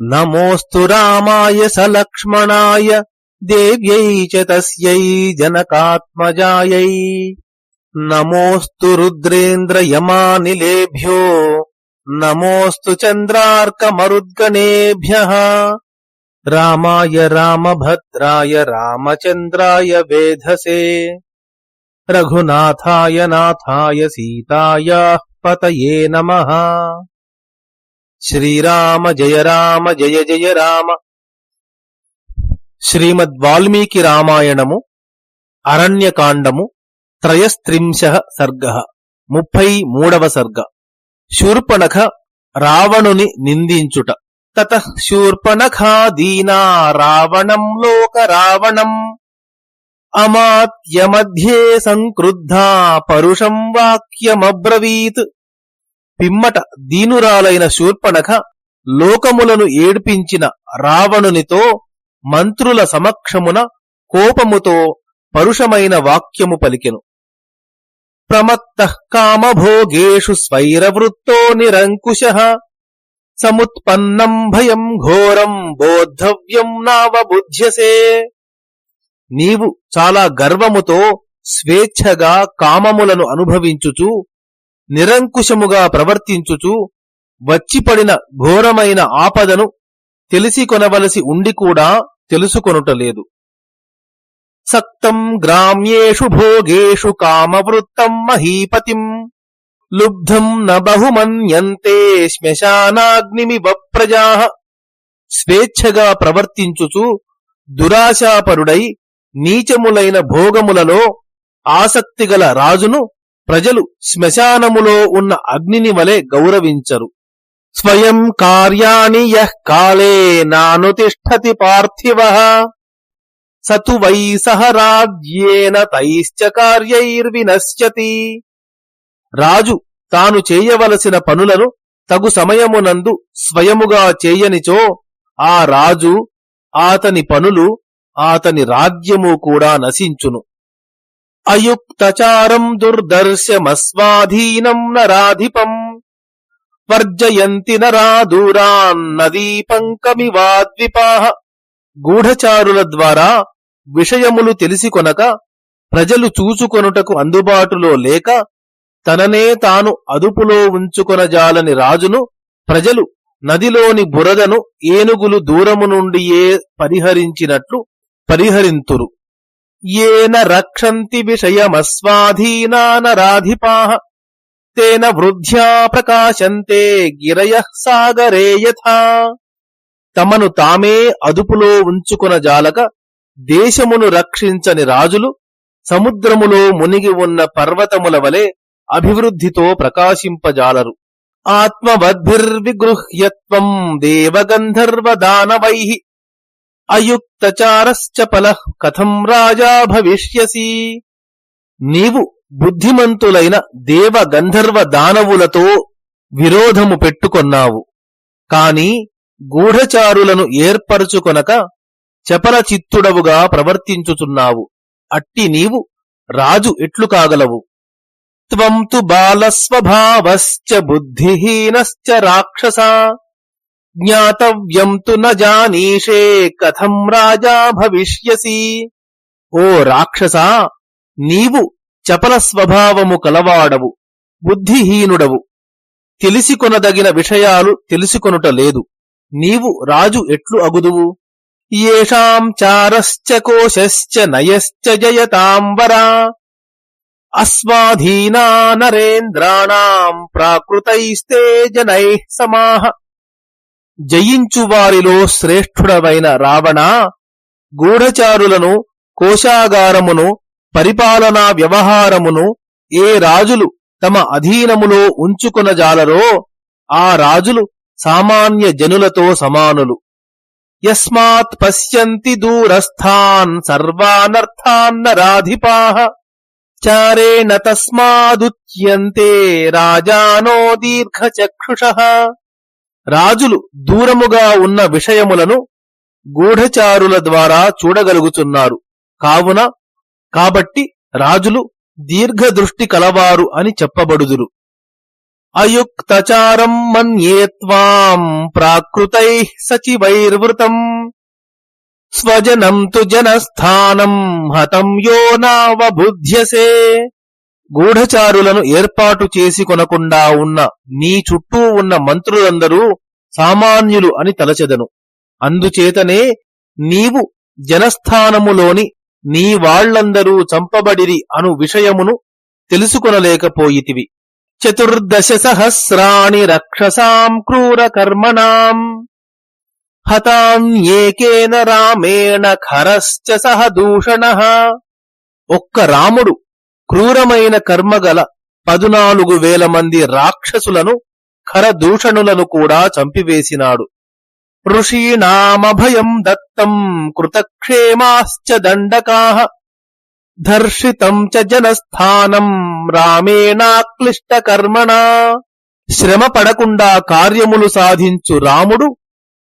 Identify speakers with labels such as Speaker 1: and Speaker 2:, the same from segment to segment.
Speaker 1: నమోऽस्तु రామాయ సలక్ష్మణాయ దేవ్యై చ తస్యై జనకాత్మజాయై. నమోऽस्तु రుద్రేంద్రయమానిలేభ్యో నమోऽस्तु చంద్రార్కమరుద్గణేభ్యः రామాయ రామభద్రాయ రామచంద్రాయ వేధసే. రఘునాథాయ నాథాయ సీతాయాః పతయే నమః. శ్రీరామ జయ రామ జయ జయ రామ. శ్రీమద్ వాల్మీకి రామాయణము అరణ్యకాండము త్రయస్త్రింశ సర్గ ముప్పై మూడవ సర్గ. శూర్పణఖ రావణుని నిందించుట. తత శూర్పణఖా దీనా రావణం లోక రావణం. అమాత్యమధ్యే సంక్రుద్ధా పరుషం వాక్యమబ్రవీత్. పిమ్మట దీనురాలైన శూర్పణఖ లోకములను ఏడ్పించిన రావణునితో మంత్రుల సమక్షమున కోపముతో పరుషమైన వాక్యము పలికెను. ప్రమత్త కామభోగేషు స్వైరవృత్తో నిరంకుశ సముత్పన్నం భయం ఘోరం బోద్ధవ్యం నావబుధ్యసే. నీవు చాలా గర్వముతో స్వేచ్ఛగా కామములను అనుభవించుచు నిరంకుశముగా ప్రవర్తించుచు వచ్చిపడిన ఘోరమైన ఆపదను తెలిసి కొనవలసి ఉండి కూడా తెలుసుకొనుటలేదు. సక్తం గ్రామ్యేషు భోగేషు కామవృత్తం మహీపతిం లుబ్ధం న బహుమన్యంతే శ్మశానాగ్నిమివ ప్రజా స్వేచ్ఛగా ప్రవర్తించుచు దురాశాపరుడై నీచములైన భోగములలో ఆసక్తిగల రాజును ప్రజలు శ్మశానములో ఉన్న అగ్నిని వలె గౌరవించరు. స్వయం కార్యాణి యః కాలే నానుతిష్టతి పార్థివ. సతు వై సహ రాజ్యేన తైశ్చ కార్యైర్వినశ్యతి. రాజు తాను చేయవలసిన పనులను తగు సమయమునందు స్వయముగా చేయనిచో ఆ రాజు ఆతని పనులు ఆతని రాజ్యము కూడా నశించును. అయుక్తచారం దుర్దర్శమస్వాధీనం నరాధిపం. వర్జయంతి నరా దూరాన్నదీపంకమివాద్విపాహ గూఢచారుల ద్వారా విషయములు తెలిసికొనక ప్రజలు చూచుకొనుటకు అందుబాటులో లేక తననే తాను అదుపులో ఉంచుకొనజాలని రాజును ప్రజలు నదిలోని బురదను ఏనుగులు దూరము నుండియే పరిహరించినట్లు పరిహరింతురు. ఏన రక్షంతి విషయమస్వాధీనానరాధిపాః తేన వృద్ధ్యా ప్రకాశంతే గిరయ సాగరే యథా తమను తామే అదుపులో ఉంచుకున జాలక దేశమును రక్షించని రాజులు సముద్రములో మునిగి ఉన్న పర్వతముల వలె అభివృద్ధితో ప్రకాశింపజాలరు ఆత్మవద్భిర్విగృహ్యత్వం దేవగంధర్వ దానవై అయుక్తచారశ్చ అయుక్తచారశ్చపల కథం రాజా భవిష్యసి. నీవు బుద్ధిమంతులైన దేవ గంధర్వ దానవులతో విరోధము పెట్టుకొన్నావు. కాని గూఢచారులను ఏర్పరచుకొనక చపల చిత్తుడవుగా ప్రవర్తించుచున్నావు. అట్టి నీవు రాజు ఎట్లు కాగలవు? త్వం తు బాలస్వభావశ్చ బుద్ధిహీనశ్చ రాక్షస. జ్ఞాతవ్యం తు న కథం రాజా భవిష్యసి ఓ రాక్షసా నీవు చపల స్వభావము కలవాడవు బుద్ధిహీనుడవు తెలిసికొనదగిన విషయాలు తెలుసుకొనుట లేదు। నీవు రాజు ఎట్లు అగుదువు? ఏషాం చారశ్చ కోశశ్చ నయశ్చ జయతాంబరా। అస్వాధీనా నరేంద్రాణం ప్రాకృతైస్తే జనై సమాహ। జయించువారిలో శ్రేష్ఠుడవైన రావణ గూఢచారులను కోశాగారమును పరిపాలనా వ్యవహారమును ఏ రాజులు తమ అధీనములో ఉంచుకొనజాలరో ఆ రాజులు సామాన్య జనులతో సమానులు. యస్మాత్ పశ్యంతి దూరస్థాన్ సర్వానర్థాన్నరాధిపాహ చారేణ తస్మాదుచ్యంతే రాజానో దీర్ఘచక్షుష రాజులు దూరముగా ఉన్న విషయములను గూఢచారుల ద్వారా చూడగలుగుతున్నారు కావున కాబట్టి రాజులు దీర్ఘదృష్టి కలవారు అని చెప్పబడుదురు. అయుక్తచారం మన్యేత్వాం ప్రాకృతై సచివైర్వృతం. స్వజనం తు జనస్థానం హతం యో నావబుధ్యసే. గూఢచారులను ఏర్పాటు చేసి కొనకుండా ఉన్న నీ చుట్టూ ఉన్న మంత్రులందరూ సామాన్యులు అని తలచెదను. అందుచేతనే నీవు జనస్థానములోని నీ వాళ్ళందరూ చంపబడిరి అను విషయమును తెలుసుకొనలేకపోయితివి. చతుర్దశ సహస్రాణి రక్షసాం క్రూర కర్మణాం. హతాన్యేకేన రామేణ ఖరశ్చ సహ దూషణ ఒక్క రాముడు క్రూరమైన కర్మగల పదునాలుగు వేల మంది రాక్షసులను ఖరదూషణులను కూడా చంపివేసినాడు. ఋషీణామభయం దత్తం కృతక్షేమాశ్చ దండకాహ ధర్షితం చ జనస్థానం రామేణాక్లిష్టకర్మణా. శ్రమ పడకుండా కార్యములు సాధించు రాముడు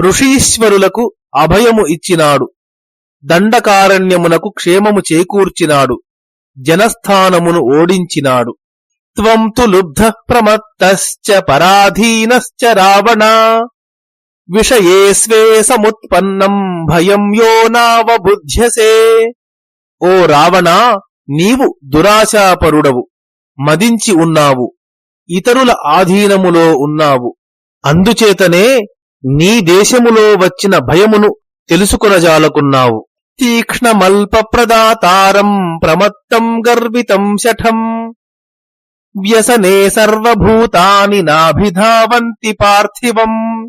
Speaker 1: ఋషీశ్వరులకు అభయము ఇచ్చినాడు. దండకారణ్యమునకు క్షేమము చేకూర్చినాడు. జనస్థానమును ఓడించినాడు. త్వం తు లుబ్ధ ప్రమత్తశ్చ పరాధీనశ్చ రావణ. విషయే స్వే సముత్పన్నం భయం యో నావబుధ్యసే. ఓ రావణ నీవు దురాశాపరుడవు మదించి ఉన్నావు ఇతరుల ఆధీనములో ఉన్నావు. అందుచేతనే నీ దేశములో వచ్చిన భయమును తెలుసుకొనజాలకున్నావు. తీక్ష్ణమల్పప్రదాతారం ప్రమత్తం గర్వితం శఠం వ్యసనే సర్వభూతాని నాభిధావంతి పార్థివం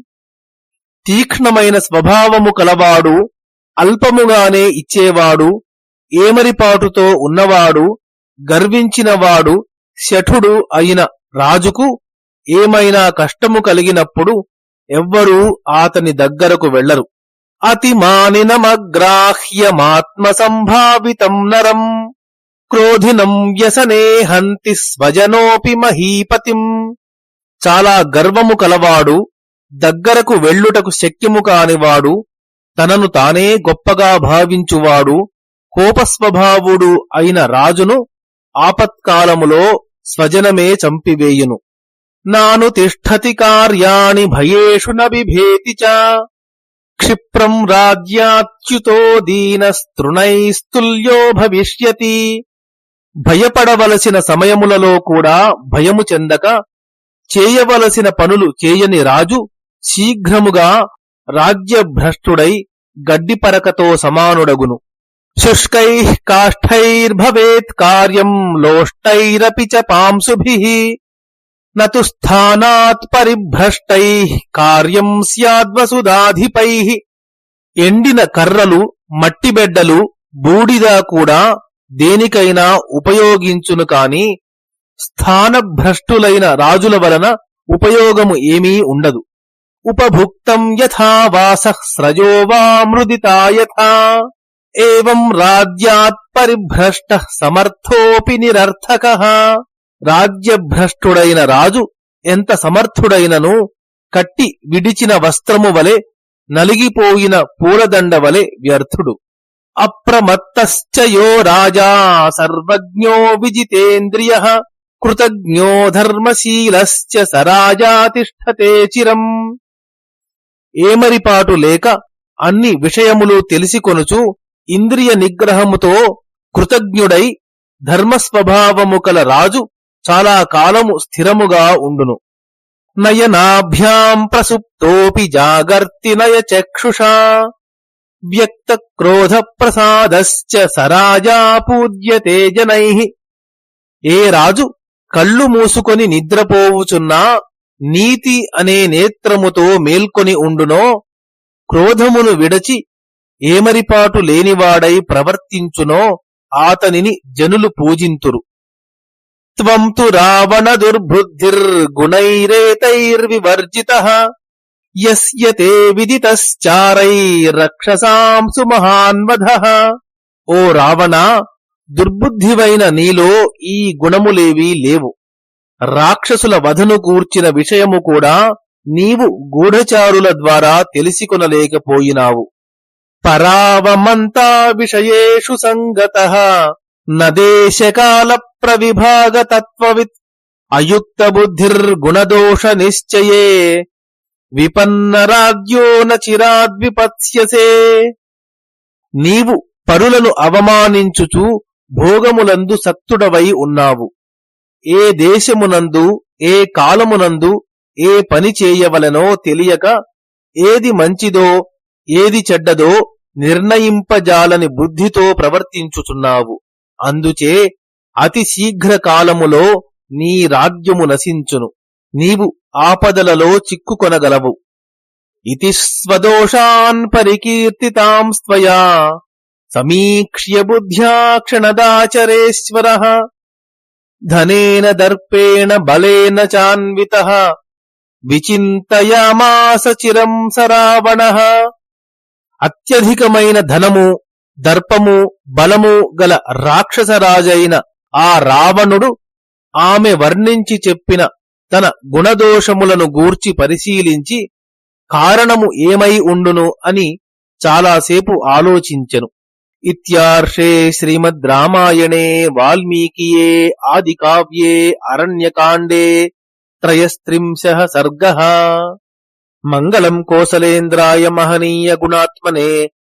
Speaker 1: తీక్ష్ణమైన స్వభావము కలవాడు అల్పముగానే ఇచ్చేవాడు ఏమరిపాటుతో ఉన్నవాడు గర్వించినవాడు శఠుడు అయిన రాజుకు ఏమైనా కష్టము కలిగినప్పుడు ఎవ్వరూ ఆతని దగ్గరకు వెళ్ళరు అతిమానినమగ్రాహ్యమాత్మ సంభావితం నరం. క్రోధినం వ్యసనే హంతి స్వజనోపి మహీపతిం. చాలా గర్వము కలవాడు దగ్గరకు వెళ్ళుటకు శక్యము కానివాడు తనను తానే గొప్పగా భావించువాడు కోపస్వభావుడు అయిన రాజును ఆపత్కాలములో స్వజనమే చంపివేయును. నాను తిష్టతి కార్యాణి భయేషు న బిభేతి చ. క్షిప్రం రాజ్యాచ్యుతో దీనస్తృణైస్తుల్యో భవిష్యతి. భయపడవలసిన సమయములలో కూడా భయము చెందక చేయవలసిన పనులు చేయని రాజు శీఘ్రముగా రాజ్యభ్రష్టుడై గడ్డిపరకతో సమానుడగును. శుష్కై కాష్ఠైర్భవేత్ కార్యం లోష్టైరపి చ పాంసుభి. నతు స్థానాత్ పరిభ్రష్టై కార్యం స్యాద్వసుధాధిపై ఎండిన కర్రలు మట్టిబెడ్డలు బూడిద కూడా దేనికైనా ఉపయోగించును కాని స్థానభ్రష్టులైన రాజుల వలన ఉపయోగము ఏమీ ఉండదు. ఉపభుక్తం యథా వాస స్రజో వా మృదితా యథా. ఏం రాజ్యాత్ పరిభ్రష్ట సమర్థోపి నిరర్థక. రాజ్యభ్రష్టుడైన రాజు ఎంత సమర్థుడైనను కట్టి విడిచిన వస్త్రము వలె నలిగిపోయిన పూలదండ వలె వ్యర్థుడు. అప్రమత్తశ్చ యో రాజా సర్వజ్ఞో విజితేంద్రియ కృతజ్ఞో ధర్మశీలశ్చ సరాజా తిష్టతే చిరం. ఏమరిపాటు లేక అన్ని విషయములు తెలిసికొనుచు ఇంద్రియ నిగ్రహముతో కృతజ్ఞుడై ధర్మస్వభావము కల రాజు చాలా కాలము స్థిరముగా ఉండును. నయనాభ్యాం ప్రసుప్తోపి జాగర్తి నయ చక్షుషా. వ్యక్త క్రోధ ప్రసాదశ్చ సరాజా పూజ్యతే జనై ఏ రాజు కళ్ళు మూసుకొని నిద్రపోవుచున్నా నీతి అనే నేత్రముతో మేల్కొని ఉండునో క్రోధమును విడచి ఏమరిపాటు లేనివాడై ప్రవర్తించునో ఆతనిని జనులు పూజింతురు. త్వం తు రావణ దుర్బుద్ధిర్గుణైరేతైర్వివర్జిత యస్య తే విదితశ్చారైరక్షసాం సుమహాన్వధ ఓ రావణ దుర్బుద్ధివైన నీలో ఈ గుణములేవీ లేవు. రాక్షసుల వధను కూర్చిన విషయము కూడా నీవు గూఢచారుల ద్వారా తెలిసికొనలేకపోయినావు. పరావమంతా విషయేషు సంగత నదేశకాల ప్రవిభాగతత్వవిత్ అయుక్త బుద్ధిర్గుణదోష నిశ్చయే విపన్నరాజ్యో నచిరాద్విపత్స్యసే. నీవు పరులను అవమానించుచు భోగములందు సత్తుడవై ఉన్నావు. ఏ దేశమునందు ఏ కాలమునందు ఏ పని చేయవలనో తెలియక ఏది మంచిదో ఏది చెడ్డదో నిర్ణయింపజాలని బుద్ధితో ప్రవర్తించుచున్నావు. అందుచే అతి శీఘ్ర కాలములో నీ రాజ్యము నశించును. నీవు ఆపదలలో చిక్కుకొనగలవు. ఇతి స్వదోషాన్ పరికీర్తితాంస్త్వయా సమీక్ష్య బుద్ధ్యా క్షణదాచరేశ్వర. ధనేన దర్పేణ బలేన చాన్విత. విచింతయామాస చిరం సరావణ. అత్యధికమైన ధనము దర్పము బలము గల రాక్షసరాజైన ఆ రావణుడు ఆమె వర్ణించి చెప్పిన తన గుణదోషములను గూర్చి పరిశీలించి కారణము ఏమై ఉండును అని చాలాసేపు ఆలోచించెను. ఇత్యార్షే శ్రీమద్ రామాయణే వాల్మీకియే ఆదికావ్యే అరణ్యకాండే త్రయస్త్రింశ సర్గ. మంగళం కోసలేంద్రాయ మహనీయ గుణాత్మనే